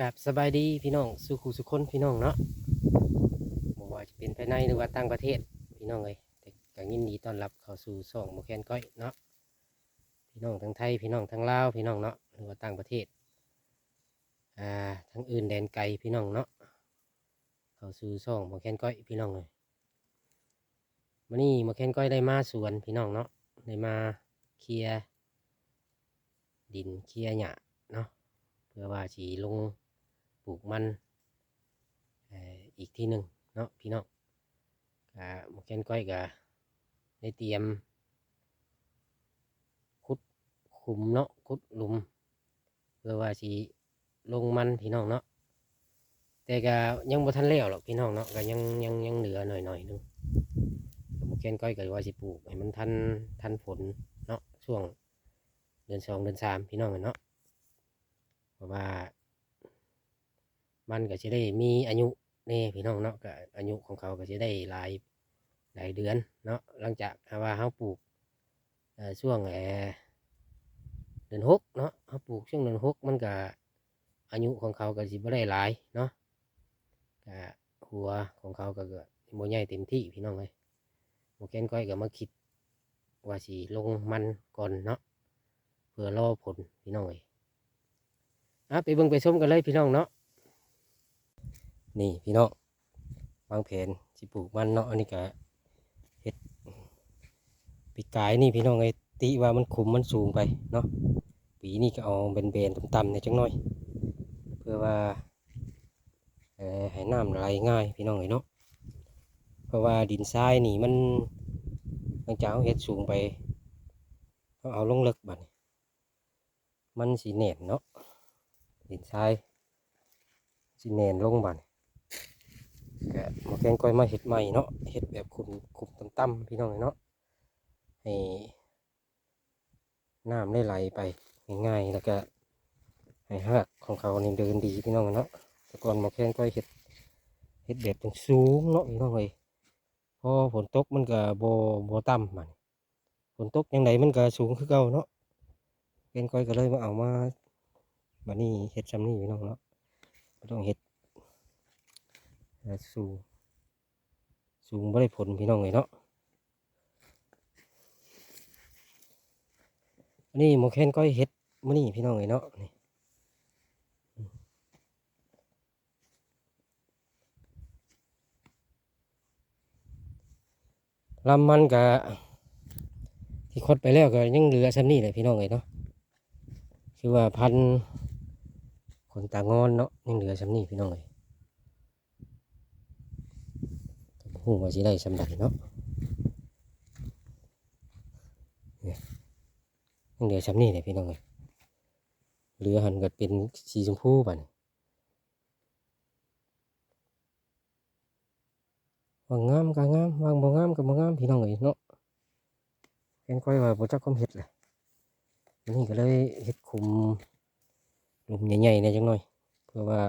กับสบายดีพี่น้องสุขุสุคนพี่น้องเนาะบอกว่าจะเป็นภายในหรือว่าต่างประเทศพี่น้องเลยแต่ก็ยินดีต้อนรับเข้าสู่ช่องโมแคนก้อยเนาะพี่น้องทั้งไทยพี่น้องทั้งลาวพี่น้องเนาะหรือว่าต่างประเทศอ่าทั้งอื่นแดนไกลพี่น้องเนาะเข้าสู่ช่องโมแคนก้อยพี่น้องเลยวันนี้โมแคนก้อยได้มาสวนพี่น้องเนาะได้มาเคลียร์ดินเคลียร์หญ้าเนาะเพื่อว่าสีลง ปลูกมันอีกที่หนึ่งเนาะพี่น้องกะหมกแคนก้อยกะได้เตรียมขุดขุมเนาะขุดหลุมเพื่อว่าสีลงมันพี่น้องเนาะแต่ก็ยังบ่ทันแล้วหรอกพี่น้องเนาะก็ยังยังยังเหลือหน่อยหน่อยนึงหมกแคนก้อยก็ว่าสิปลูกให้มันทันทันฝนเนาะช่วงเดือนสองเดือนสามพี่น้องเนาะเพราะว่า มันก็จะได้มีอายุแน่พี่น้องเนาะก็อายุของเขาก็จะได้หลายหลายเดือนเนาะหลังจากว่าเขาปลูกช่วงเอ่อเดือนหกเนาะเขาปลูกช่วงเดือนหกมันก็อายุของเขาก็สิบ่ได้หลายเนาะก็หัวของเขาก็ก็โมใหญ่เต็มที่พี่น้องเลยโมแกนก้อยก็มาคิดว่าสิลงมันก่อนเนาะเพื่อรอผลพี่น้องเลยอะไปเบิ่งไปชมกันเลยพี่น้องเนาะ นี่พี่น้องวางแผนสิปลูกมันเนาะอันนี้ก็เฮ็ดปีกายนี่พี่น้องไอ้ติว่ามันขุมมันสูงไปเนาะปีนี้ก็เอาเบนๆต่ำๆเนี่ยจังหน่อย เพื่อว่าเออให้น้ำไหลง่ายพี่น้องเอ้เนาะเพราะว่าดินทรายนี่มันหลังจากเราเฮ็ดสูงไปเราเอาลงเลิกบัดมันสีแน่นเนาะดินทรายสิแนนลงบัด นกะมาแกงก้อยมาเห็ดใหม่เนาะเห็ดแบบขุมขุมต่ำๆพี่น้องเนาะให้น้ำได้ไหลไปง่ายๆแล้วก็ให้หักของเขานี่เดินดีพี่น้องเนาะแต่ก่อนหมาแกงก้อยเห็ดเห็ดแบบสูงเนาะพี่น้องเลยพอฝนตกมันก็โบ่บ่ต่ำมันฝนตกยังไงมันก็สูงคือเก่าเนาะแกงก้อยก็เลยมาเอามาบันนี้เฮ็ดซ้ำนี่พี่น้องเนาะต้องเฮ็ด สูงสูงบ่ได้ผลพี่น้องเลยเนาะอันนี้หมอแคนก้อยเฮ็ดมื้อนี้พี่น้องเลยเนาะนี่ลำมันก็ที่คดไปแล้วก็ยังเหลือซ้ำนี่เลยพี่น้องเลยเนาะคือว่าพันคนตางอนเนาะยังเหลือสำนี่พี่น้องเลย หูว่าสิได้สำใดเนาะเนี่ยยังเหลือสำนี่เลยพี่น้องเลยเหลือหันก็เป็นสีชมพูป่ะนี่วางงามก็งามวางบ่งามก็บ่งามพี่น้องเลยเนาะแกนก้อยว่าบ่จักความเฮ็ดเลยอันนี่ก็เลยเฮ็ดคุมหลุมใหญ่ๆเนี่ยจังหน่อย เพื่อว่า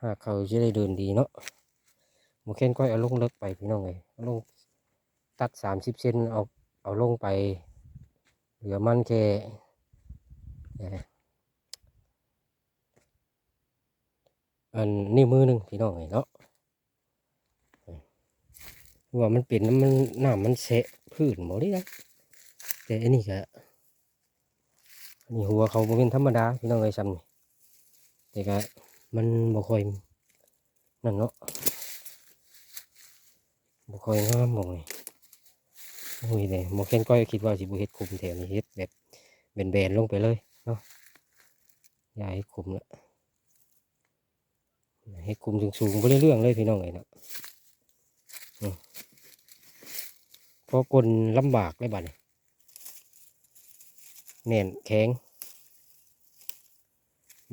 หากเขาจะได้เดินดีเนาะ หมูเค้นก้อยเอาลงเลิกไปพี่น้องเลยเอาลงตัดสามสิบเซนเอาเอาลงไป เหลือมันแค่เอ่ออันนี่มือหนึ่งพี่น้องเลยเนาะว่ามันเป็นน้ำมันน้ำมันเสะพื้นหมดเลยนะแต่อันนี้ก็นนี้หัวเขาเป็นธรรมดาพี่น้องเอ้ยซ้ำนี่แต่ก็มันบ่ค่อยนั่นเนาะ บ่ค่อยงามหมองนี่โอ้ยเด้หมองแค่นก้อยคิดว่าสิบ่เฮ็ดคุมแถวนี้เฮ็ดแบบแบนๆลงไปเลยเนาะอย่าให้คุมละให้คุมสูงๆบ่ได้เรื่องเลยพี่น้องเอ้ยเนาะเพราะคนลำบากเลยบัดนี้แน่นแข็ง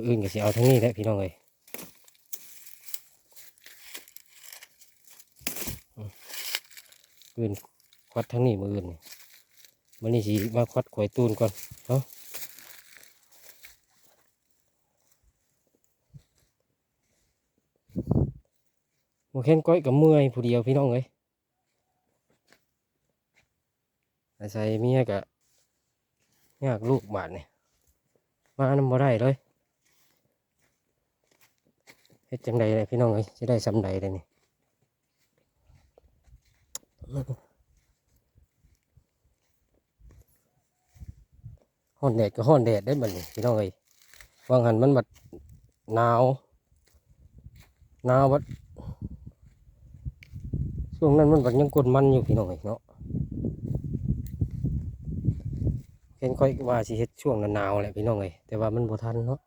อื่นก็สิเอาทั้งนี้แหละพี่น้องเลยอืม อื่นควัดทั้งนี้มืออื่นมันนี่สิมาควัดขวยตูนก่อนเนาะโมเข็นก้อยกับเมื่อยผู้เดียวพี่น้องเลยอาศัยเมียกะยากลูกบาทเนี่ยมานำบ่ได้เลยเฮ็ดจังใดเลยพี่น้องเอ้ยจะได้สำใดเลยนี่ ฮ้อนแดดก็ฮ้อนแดดได้บัดนี้พี่น้องเอ้ยวางหันมันบัดหนาวหนาวบัดช่วงนั้นมันบัดยังกดมันอยู่พี่น้องเอ้ยเนาะเห็นค่อยว่าสิเฮ็ดช่วงหนาวแหละพี่น้องเอ้ยแต่ว่ามันบ่ทันเนาะ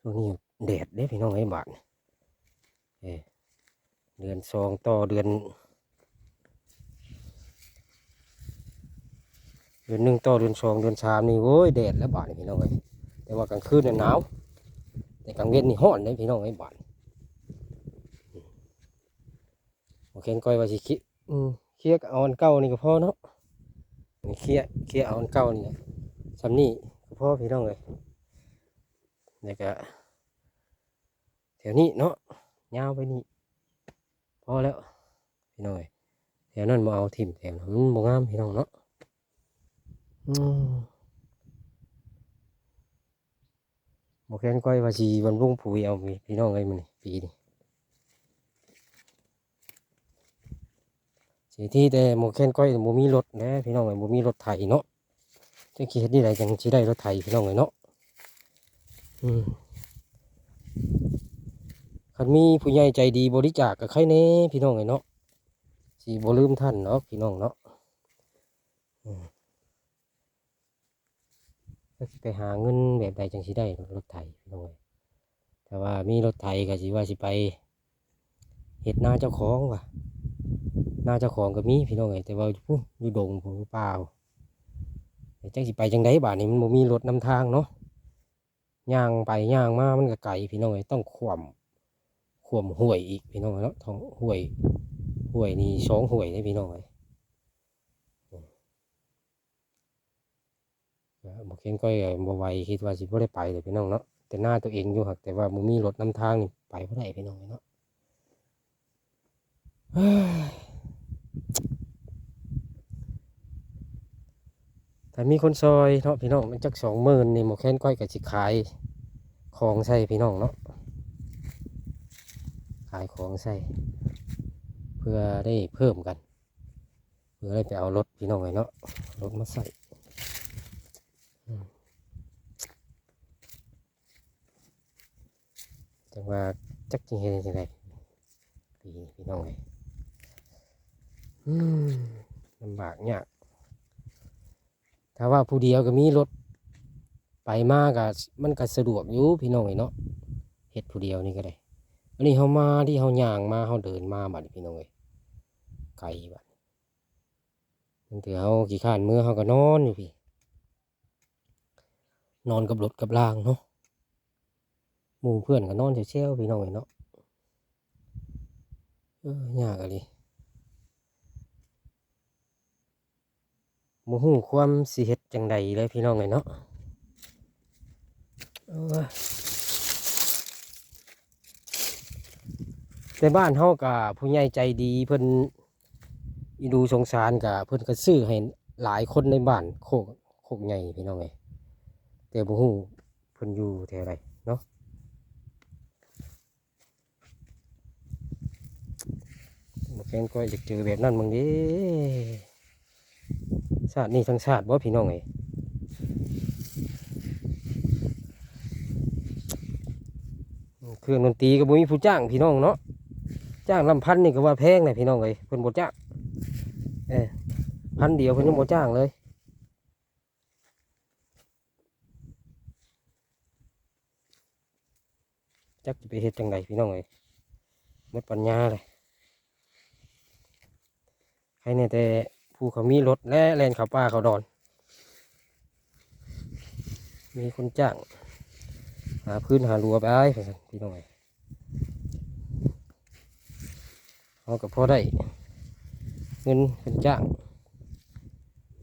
ช่วงนี้แดดเด้พี่น้องเอ้ยบาดนี่เอ้ยเดือนสองต่อเดือน เดือนหนึ่งต่อเดือนสองเดือนสามนี่โว้ยแดดแล้วบาดนี่พี่น้องเอ้ยแต่ว่ากลางคืนเนี่ยหนาวแต่กลางเว้นนี่ร้อนเลยพี่น้องเอ้ยบาดโอเคก้อยว่าสิคิอืมเคลียเอาอันเก่านี่ก็พอเนาะเคลียเคลียเอาอันเก่านี่แหละสำนี่ก็พอพี่น้องเอ้ยแล้วก็แถวนี้เนาะยาวไปนี่พอแล้วพี่น้องเอ้ยแถวนั้นบ่เอาถิ่มแถวนั้นมันบ่งามพี่น้องเนาะ อืมโมแคนก้อยว่าสีบำรุงปุ๋ยเอาพี่พี่น้องไงมันปีนี้สีที่แต่โมแคนก้อยโมมีรถนะพี่น้องไงโมมีรถไถเนาะจะคิดนี่ไรจังสิได้รถไถพี่น้องไงเนาะอืมคันมีผู้ใหญ่ใจดีบริจาคกับใครเน่พี่น้องไงเนาะสีบ่ลืมท่านเนาะพี่น้องเนาะ ก็สิไปหาเงินแบบใดจังสิได้รถไถพี่น้องเอ้ยแต่ว่ามีรถไถก็สิว่าสิไปเฮ็ดนาเจ้าของว่ะนาเจ้าของก็มีพี่น้องเอ้ยแต่ว่าอยู่อยู่ดงผมอยู่ป่าจังสิไปจังไดบ้าดนี้มันบ่มีรถนำทางเนาะย่างไปย่างมามันก็ไกลพี่น้องเอ้ยต้องขวมขวมห้วยอีกพี่น้องเอ้ยเนาะท้องห้วยห้วยนี่สองห้วยเด้พี่น้องเอ้ บอกเห็นก้อยบ่ไหวคิดว่าสิบ่ได้ไปเลยพี่น้องเนาะแต่หน้าตัวเองอยู่หักแต่ว่าบ่มีรถนำทางนี่ไปบ่ได้พี่น้องเนาะเฮ้ยถ้ามีคนซอยเนาะพี่น้องมันจักสองหมื่นนี่หมอแค้นก้อยกับสิขายของใส่พี่น้องเนาะขายของใส่เพื่อได้เพิ่มกัน เพื่อได้ไปเอารถพี่น้องเลยเนาะรถมาใส่ จังว่าจักจริงเห็นจังไดปีนี้พี่น้องเลยอืมลำบากเนี่ยถ้าว่าผู้เดียวก็มีรถไปมากอะมันก็สะดวกอยู่พี่น้องเลยเนาะเฮ็ดผู้เดียวนี่ก็ได้อันนี้เฮามาที่เฮาย่างมาเฮาเดินมาบัดพี่น้องเลยไกลบัดมันถือเฮาขี้ข้านมือเฮาก็นอนอยู่พี่ นอนกับรถกับรางเนาะ หมู่เพื่อนก็นอนเชี่ยวๆพี่น้องเอ้ยเนาะเออยากอะดิบ่ฮู้ความสิเฮ็ดจังใดเลยพี่น้องเอ้ยเนาะเออแต่บ้านเฮาก็ผู้ใหญ่ใจดีเพิ่นอีดูสงสารก็เพิ่นก็ซื้อให้หลายคนในบ้านโคกโคกใหญ่พี่น้องเอ้ยแต่บ่ฮู้เพิ่นอยู่แถวใด เนาะบอกแกนก็อยากเจอแบบนั้นบางดีชาตินี้ทั้งชาติบ่พี่น้องไงเครื่องดนตรีก็บ่มีผู้จ้างพี่น้องเนาะจ้างลำพันนี่ก็ว่าแพงเลยพี่น้องเลยเพิ่นบ่จ้างเออพันเดียวเพิ่นยังบ่จ้างเลยจักจะไปเฮ็ดจังไดพี่น้องเลยหมดปัญญาเลย ใครเนี่ยแต่ผู้เขามีรถและแลนเขาป่าเขาดอน มีคนจ้าง หาพื้นหารัวไปไอ้พี่น้องไอ้เขากับพ่อได้ เงินเป็นจ้าง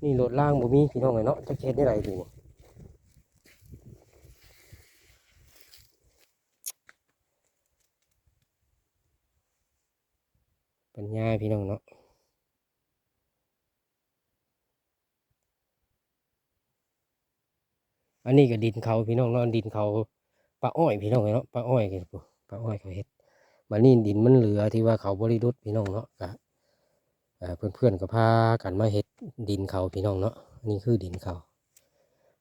นี่รถล่างบ่มีพี่น้องไอ้เนาะจะเฮ็ดได้ไรดีปัญญาพี่น้องเนาะ อันนี้ก็ดินเขาพี่น้องเนาะดินเขาปลาอ้อยพี่น้องเนาะปลาอ้อยกันป้าอ้อยเขาเฮ็ดบัดนี้ดินมันเหลือที่ว่าเขาบริรุษพี่น้องเนาะก็เอ่อเพื่อนๆก็พากันมาเฮ็ดดินเขาพี่น้องเนาะนนี้คือดินเขา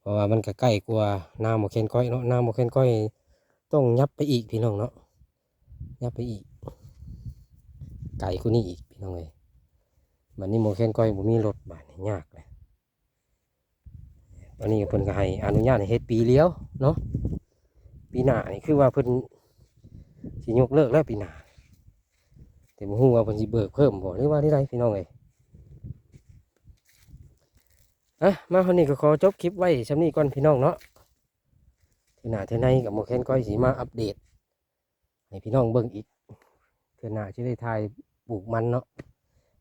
เพราะว่ามันก็ใกล้กว่านาหมเคนก้อยเนาะนาหมเคนก้อยต้องยับไปอีกพี่น้องเนาะยับไปอีก ไก่กูนี่อีกพี่น้องเลยบัดนี้หมเคนก้อยบ่มีรถบาดนี้ยากเลย อนนี้เพิ่นก็ให้อนุญาตให้เฮ็ดปีเลี้ยวเนาะปีหน้านี่คือว่าเพิ่นสิยกเลิกแล้วปีหน้าแต่บ่ฮู้ว่าเพิ่นสิเบิกเพิ่มบ่หรือว่าได้ไรพี่น้องเอ้ยอะมาคนนี้ก็ขอจบคลิปไว้สำนี้ก่อนพี่น้องเนาะเทื่อหน้าเทื่อในกับหมเคนก้อยสิมาอัปเดตให้พี่น้องเบิ่งอีกเทื่อหน้าสิได้ถ่ายปลูกมันเนาะ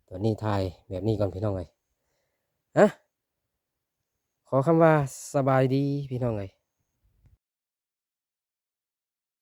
ตัวนี้ถ่ายแบบนี้ก่อนพี่น้องเอ้ยอะ ขอคำว่าสบายดีพี่น้องเอ้ย